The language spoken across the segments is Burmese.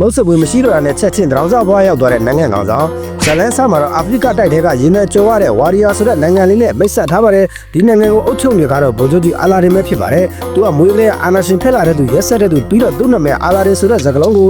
မုတ်စပွေမရှိတော့တာနဲ့ချက်ချင်းတောင်စားဘွားရောက်သွားတဲ့နိုင်ငံကောင်ဆောင်ဇလန်ဆာမှာတော့အာဖရိကတိုက်ထဲကရင်းနှီးကြွားတဲ့ဝါရီယာဆိုတဲ့နိုင်ငံလေးနဲ့မိတ်ဆက်ထားပါတယ်ဒီနိုင်ငံကိုအုပ်ချုပ်နေကတော့ဗိုလ်ချုပ်ကြီးအာလာဒင်ပဲဖြစ်ပါတယ်သူကမွေးကလေးအာနာရှင်ဖက်လာတဲ့သူရက်ဆက်တဲ့သူပြီးတော့သူ့နာမည်အာလာဒင်ဆိုတဲ့စကားလုံးကို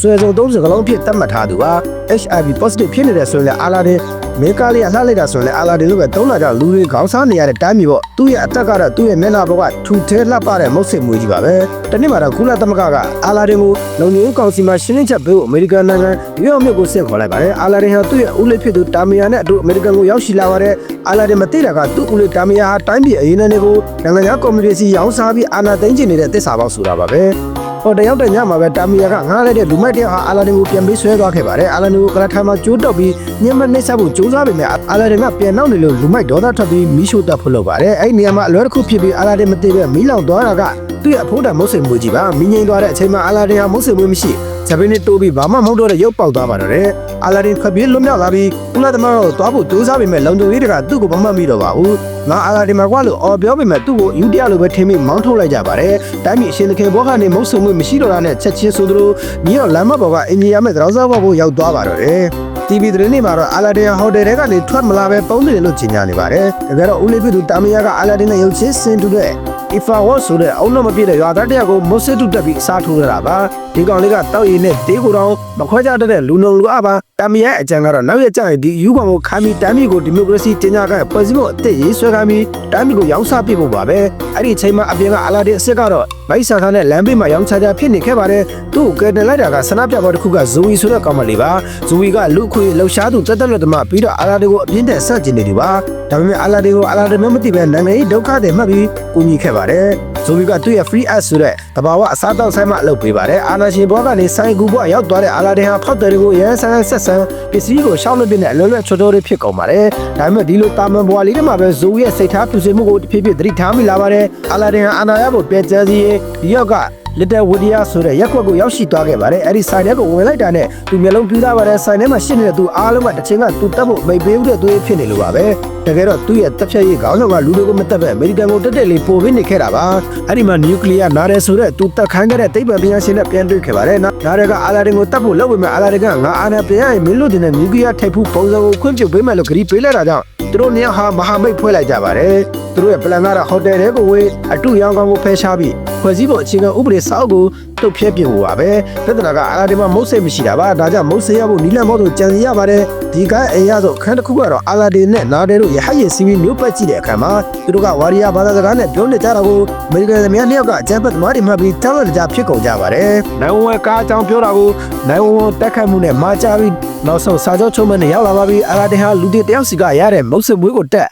ဆွဲစုံသုံးစကားလုံးဖြစ်သတ်မှတ်ထားသူပါ HIV positive ဖြစ်နေတဲ့ဆိုရင်လည်းအာလာဒင်မင်းကားလေးအလှလိုက်တာဆိုရင်လည်းအာလာဒင်လိုပဲတုံးလာကြလူတွေခေါင်းစားနေရတဲ့တိုင်းပြည်ပေါ့သူ့ရဲ့အသက်ကတော့သူ့ရဲ့မျက်နှာပေါ်ကထူထဲလှပတဲ့မုတ်စိတ်မွေးကြီးပါပဲတနေ့မှာတော့ကုလသမဂ္ဂကအာလာဒင်ကိုလုံခြုံရေးကောင်စီမှာရှင်းလင်းချက်ပေးဖို့အမေရိကန်နိုင်ငံရွေးအောင်မြစ်ကိုဆင့်ခေါ်လိုက်ပါတယ်အာလာဒင်ဟာသူ့ရဲ့ဦးလေးဖြစ်သူတာမီယာနဲ့အတူအမေရိကန်ကိုရောက်ရှိလာပါတယ်အာလာဒင်မသိတာကသူ့ဦးလေးတာမီယာဟာတိုင်းပြည်အရေးနဲ့ကိုနိုင်ငံခြားကွန်မြူနတီစီရောင်းစားပြီးအာဏာသိမ်းကျင်နေတဲ့တစ္ဆာပေါက်ဆိုတာပါပဲ ဟိုတယောက်တည်းညမှာပဲတာမီယာကငားလိုက်တဲ့လူမိုက်တယောက်ဟာအာလာဒင်ကိုပြန်ပေးဆွဲသွားခဲ့ပါတယ်အာလာဒင်ကိုကလထာမှာကျိုးတော့ပြီးညမနှိမ့်ဆက်ဖို့ကြိုးစားပေမဲ့အာလာဒင်ကပြန်နောက်နေလို့လူမိုက်ဒေါသထွက်ပြီးမီးရှို့တက်ဖို့လုပ်ပါတယ်အဲ့ဒီနေရာမှာအလွယ်တစ်ခုဖြစ်ပြီးအာလာဒင်မသိပဲမီးလောင်သွားတာကသူ့ရဲ့အဖိုးတန်မုတ်စိမ်မွေးကြီးပါမီးငိမ့်သွားတဲ့အချိန်မှာအာလာဒင်ဟာမုတ်စိမ်မွေးမရှိ ဇပင်းနဲ့တိုးပြီးဘာမှမဟုတ်တော့တဲ့ရုပ်ပေါက်သွားပါတော့တယ်အာလာဒင်ခပြေးလွတ်မြောက်လာပြီးကုလသမဂ္ဂကိုသွားဖို့ကြိုးစားပေမဲ့လုံခြုံရေးတွေကသူ့ကိုမမှတ်မိတော့ပါဘူးငါအာလာဒင်မှာကွာလို့အော်ပြောပေမဲ့သူ့ကိုယူတရလိုပဲထင်ပြီးမောင်းထုတ်လိုက်ကြပါတယ်တိုင်းပြည်အရှင်သခင်ဘောကနေမုတ်ဆုံမှုမရှိတော့တာနဲ့ချက်ချင်းဆိုသလိုမြေရောလမ်းမပေါ်ကအင်ဂျင်ယာမဲ့သရောစားဘောကိုရောက်သွားပါတော့တယ် TV သတင်းတွေမှာတော့အာလာဒင်ဟိုတယ်ထဲကနေထွက်မလာပဲပုံးနေတယ်လို့ကြေညာနေပါတယ်။ဒါကြတော့ဦးလေးပြသူတာမယာကအာလာဒင်နဲ့ရုပ်ချင်းစင်တူတဲ့ Ifa Wat ဆိုတဲ့အုံတော့မပြည့်တဲ့ရွာသားတယောက်ကိုမုတ်စစ်တုတက်ပြီးအစားထိုးရတာပါ။ဒီကောင်လေးကတောက်ရည်နဲ့တေးကိုတောင်မခွဲကြတတ်တဲ့လူနုံလူအပါတာမယာအကြံကတော့နောက်ရကြရင်ဒီယူကောင်ကိုခမ်းပြီးတိုင်းပြည်ကိုဒီမိုကရေစီတင်ညာကဖွဲ့စည်းဖို့အသစ်ရေးဆွဲခိုင်းပြီးတိုင်းပြည်ကိုရောင်းစားပြဖို့ပါပဲ။အဲ့ဒီအချိန်မှာအပြင်ကအာလာဒင်အစ်စ်ကတော့ ဗိုက်ဆာခါနဲ့လမ်းဘေးမှာရောင်းချကြဖြစ်နေခဲ့ပါတယ်။သူ့ကိုကယ်တင်လိုက်တာကဆန္ဒပြပွဲတစ်ခုကဇိုဝီဆိုတဲ့ကောင်မလေးပါ။ဇိုဝီကလူခွေလှူရှားသူတက်တက်လက်သမားပြီးတော့အာလာဒင်ကိုအပြင်းထန်ဆန့်ကျင်နေတယ်ပါ။ဒါပေမဲ့အာလာဒင်ကိုအာလာဒင်မမသိပဲနိုင်ငံရေးဒုက္ခတွေမှတ်ပြီးကူညီခဲ့ပါတယ်။ဇိုဝီကသူ့ရဲ့ free ads ဆိုတဲ့တဘာဝအစားတောက်ဆိုင်မှာအလုပ်ပေးပါတယ်။အာနာရှင်ဘောကနေဆိုင်ကူဘွားရောက်သွားတဲ့အာလာဒင်ဟာဖောက်တယ်တွေကိုရန်ဆန်းဆက်ဆန်းပစ္စည်းကိုရှောင်းလွှတ်ပြတဲ့အလွယ်လွယ်ချော်ချော်လေးဖြစ်ကုန်ပါတယ်။ဒါပေမဲ့ဒီလိုတာမန်ဘွားလေးတွေမှာပဲဇိုဝီရဲ့စိတ်ထားပြူစင်မှုကိုတစ်ဖြည်းဖြည်းသတိထားမိလာပါတယ်။အာလာဒင်ဟာအာနာရဖို့ပြန်ကြစီရင်ဒီရောက်က Little Wodia ဆိုတဲ့ရက်ခွက်ကိုရောက်ရှိသွားခဲ့ပါတယ်အဲ့ဒီဆိုင်ထဲကိုဝင်လိုက်တာနဲ့သူမျက်လုံးပြူးသားပါတယ်ဆိုင်ထဲမှာရှင်းနေတဲ့သူအားလုံးကတစ်ချိန်ကသူတက်ဖို့မိတ်ပေးဦးတဲ့သူဖြစ်နေလို့ပါပဲတကယ်တော့သူ့ရဲ့တက်ဖြတ်ရေးခေါင်းဆောင်ကလူတွေကိုမတက်ပဲအမေရိကန်ကိုတက်တက်လေးပို့ပေးနေခဲ့တာပါအဲ့ဒီမှာနျူကလ িয়ার နားတယ်ဆိုတဲ့သူတက်ခိုင်းခဲ့တဲ့တိတ်ပံပညာရှင်နဲ့ပြန်တွေ့ခဲ့ပါတယ်နားတယ်ကအာလာဒင်ကိုတက်ဖို့လုပ်ပေမဲ့အာလာဒင်ကငါအာနာပြန်ရရင်မင်းတို့တင်တဲ့နျူကလ িয়ার ထိပ်ဖူးပုံစံကိုခွင့်ပြုပေးမယ်လို့ဂရီပေးလိုက်တာကြောင့်သူတို့နှစ်ယောက်ဟာမဟာမိတ်ဖွဲ့လိုက်ကြပါတယ်သူတို့ရဲ့ပလန်ကတော့ဟိုတယ်ထဲကိုဝေးအတူရောင်းကောင်းကိုဖယ်ရှားပြီး ဖွဲ့စည်းဖို့အခြေခံဥပဒေစောက်ကိုတုတ်ဖြဲပြင်ဖို့ပါပဲပြဿနာကအာလာဒီမှာမုတ်စိတ်မရှိတာပါဒါကြောင့်မုတ်စိတ်ရဖို့နီလန်မော့ဆိုကြံစီရပါတယ်ဒီကအိမ်ရဆိုအခန်းတစ်ခုကတော့အာလာဒီနဲ့နာဒဲတို့ရဟတ်ရည်စီမီမျိုးပတ်ကြည့်တဲ့အခါမှာသူတို့ကဝါရီယာဘာသာစကားနဲ့ပြောနေကြတာကိုအမေရိကန်သမီးနှစ်ယောက်ကအကြမ်းဖက်သမားတွေမှပြီးတောင်းတကြဖြစ်ကုန်ကြပါတယ်နိုင်ဝဲကားအကြောင်းပြောတာကိုနိုင်ဝဲတက်ခတ်မှုနဲ့မာချပြီးနောက်ဆုံးစာချုပ်ချုံးမနဲ့ရောက်လာပါပြီအာလာဒီဟာလူတွေတယောက်စီကရတဲ့မုတ်စိတ်မွေးကိုတက်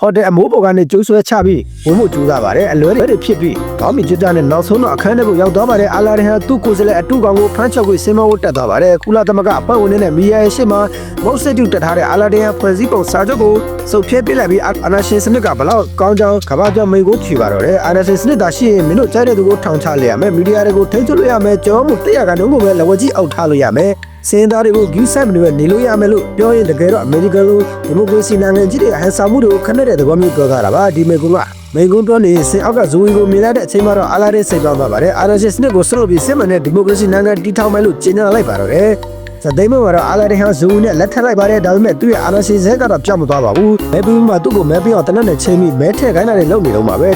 ဟိုတယ်အမိုးပေါ်ကနေကျိုးဆွဲချပြီးဝင်မှုကျူးစားပါတယ်အလွဲတွေဖြစ်ပြီးကောင်းမီကြွကြနဲ့နောက်ဆုံးတော့အခန်းထဲကိုရောက်သွားပါတယ်အာလာရဟန်သူ့ကိုယ်စားလှယ်အတူကောင်ကိုဖမ်းချုပ်ပြီးစင်မဝတ်တက်သွားပါတယ်ကုလသမဂ္ဂအဖွဲ့ဝင်တွေနဲ့မီယာရဲ့ရှေ့မှာမုတ်စစ်တူတက်ထားတဲ့အာလာရဟန်ဖွဲ့စည်းပုံစာချုပ်ကိုစုပ်ဖြဲပေးလိုက်ပြီးအာနာရှင်စနစ်ကဘလောက်ကောင်းကြောင်းကဘာကြောင့်မိန်ကိုဖြေပါတော့တယ်အာနာရှင်စနစ်သာရှိရင်မင်းတို့ကြားတဲ့သူကိုထောင်ချလိုက်ရမယ်မီဒီယာတွေကိုထိန်းချုပ်လို့ရမယ်ကြောမှုတရားကနှုန်းကိုပဲလက်ဝကြီးအောက်ထားလို့ရမယ် စင်သားတွေကိုဂူးဆိုင်မလို့နေလို့ရမယ်လို့ပြောရင်တကယ်တော့အမေရိကန်လိုဒီမိုကရေစီနိုင်ငံကြီးတွေဟန်ဆောင်မှုတွေကိုခဏတဲ့သဘောမျိုးပြောကြတာပါဒီမေကွန်းကမေကွန်းပြောနေစင်အောက်ကဇိုဝီကိုမြင်လိုက်တဲ့အချိန်မှာတော့အာလာရဲ့စိတ်ပေါက်သွားပါတယ်အာလာရဲ့စနစ်ကိုစလို့ပြီးစစ်မှန်တဲ့ဒီမိုကရေစီနိုင်ငံတည်ထောင်မယ်လို့ကြေညာလိုက်ပါတော့တယ်စတဲ့မကတော့အာလာဒင်ဟာဇူနဲ့လက်ထပ်လိုက်ပါတယ်ဒါပေမဲ့သူ့ရဲ့အာနာစီဇဲကတော့ပြောင်းမသွားပါဘူးမဲပူးမှာသူ့ကိုမဲပြီးတော့တနက်နဲ့ချိန်ပြီးမဲထည့်ခိုင်းတာတွေလုပ်နေတော့မှာပဲ